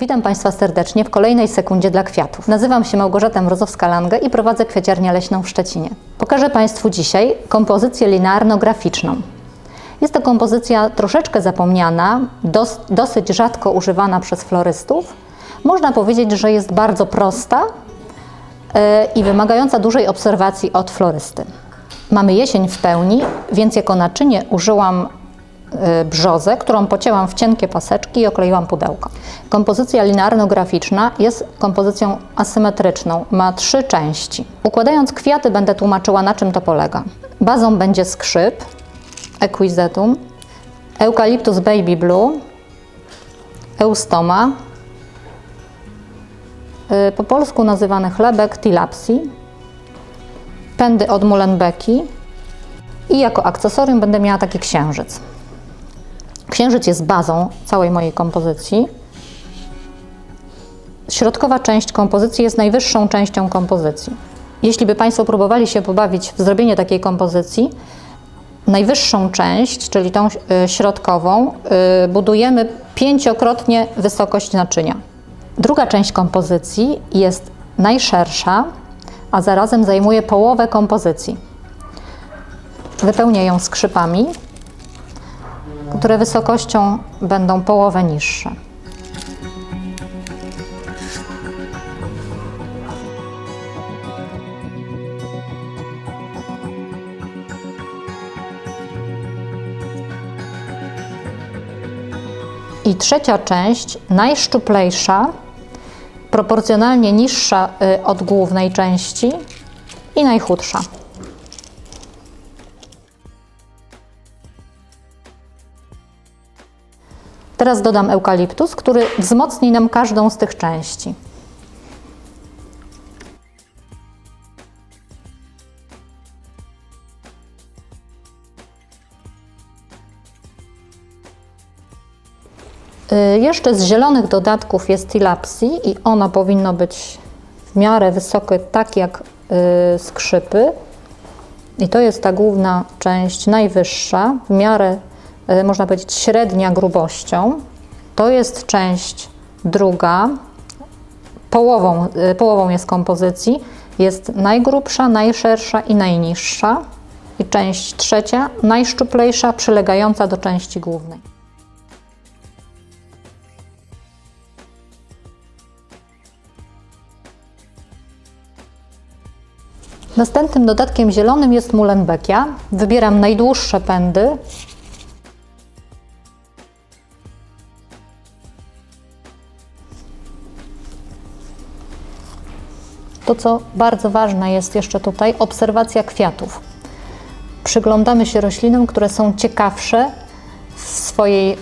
Witam Państwa serdecznie w kolejnej sekundzie dla kwiatów. Nazywam się Małgorzata Mrozowska-Lange i prowadzę kwiaciarnię leśną w Szczecinie. Pokażę Państwu dzisiaj kompozycję linearno-graficzną. Jest to kompozycja troszeczkę zapomniana, dos, dosyć rzadko używana przez florystów. Można powiedzieć, że jest bardzo prosta e, i wymagająca dużej obserwacji od florysty. Mamy jesień w pełni, więc jako naczynie użyłam brzozę, którą pocięłam w cienkie paseczki i okleiłam pudełko. Kompozycja linearno-graficzna jest kompozycją asymetryczną, ma trzy części. Układając kwiaty będę tłumaczyła na czym to polega. Bazą będzie skrzyp, equisetum, eukaliptus baby blue, eustoma, y, po polsku nazywany chlebek tilapsi, pędy od mulenbeki i jako akcesorium będę miała taki księżyc. Księżyc jest bazą całej mojej kompozycji. Środkowa część kompozycji jest najwyższą częścią kompozycji. Jeśli by Państwo próbowali się pobawić w zrobienie takiej kompozycji, najwyższą część, czyli tą y, środkową, y, budujemy pięciokrotnie wysokość naczynia. Druga część kompozycji jest najszersza, a zarazem zajmuje połowę kompozycji. Wypełnię ją skrzypami, które wysokością będą połowę niższe. I trzecia część, najszczuplejsza, proporcjonalnie niższa y, od głównej części i najchudsza. Teraz dodam eukaliptus, który wzmocni nam każdą z tych części. Y, Jeszcze z zielonych dodatków jest tilapsi i ono powinno być w miarę wysokie, tak jak y, skrzypy. I to jest ta główna część, najwyższa, w miarę, można powiedzieć, średnia grubością. To jest część druga, połową, y, połową jest kompozycji. Jest najgrubsza, najszersza i najniższa. I część trzecia, najszczuplejsza, przylegająca do części głównej. Następnym dodatkiem zielonym jest mulenbekia. Wybieram najdłuższe pędy. To, co bardzo ważne jest jeszcze tutaj, obserwacja kwiatów. Przyglądamy się roślinom, które są ciekawsze w swojej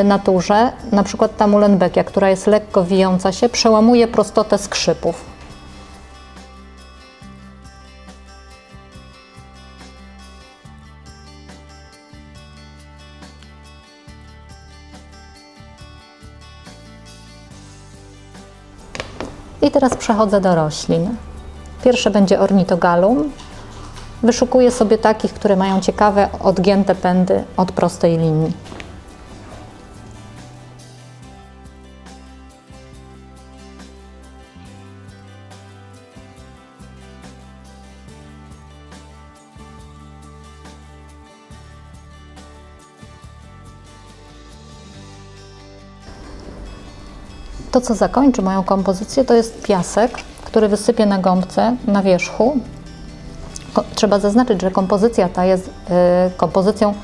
y, naturze. Na przykład ta mulenbekia, która jest lekko wijąca się, przełamuje prostotę skrzypów. I teraz przechodzę do roślin. Pierwsze będzie ornitogalum. Wyszukuję sobie takich, które mają ciekawe, odgięte pędy od prostej linii. To, co zakończy moją kompozycję, to jest piasek, który wysypię na gąbce na wierzchu. Ko- Trzeba zaznaczyć, że kompozycja ta jest y, kompozycją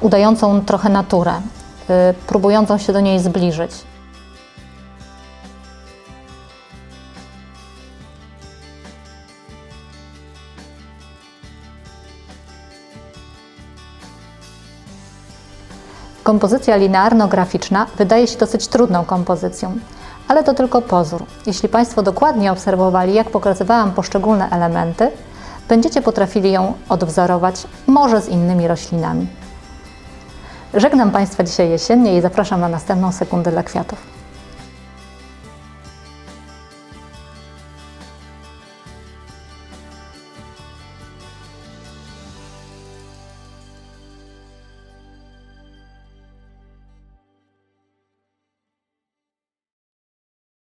udającą trochę naturę, y, próbującą się do niej zbliżyć. Kompozycja linearno-graficzna wydaje się dosyć trudną kompozycją, ale to tylko pozór. Jeśli Państwo dokładnie obserwowali, jak pokazywałam poszczególne elementy, będziecie potrafili ją odwzorować może z innymi roślinami. Żegnam Państwa dzisiaj jesiennie i zapraszam na następną sekundę dla kwiatów.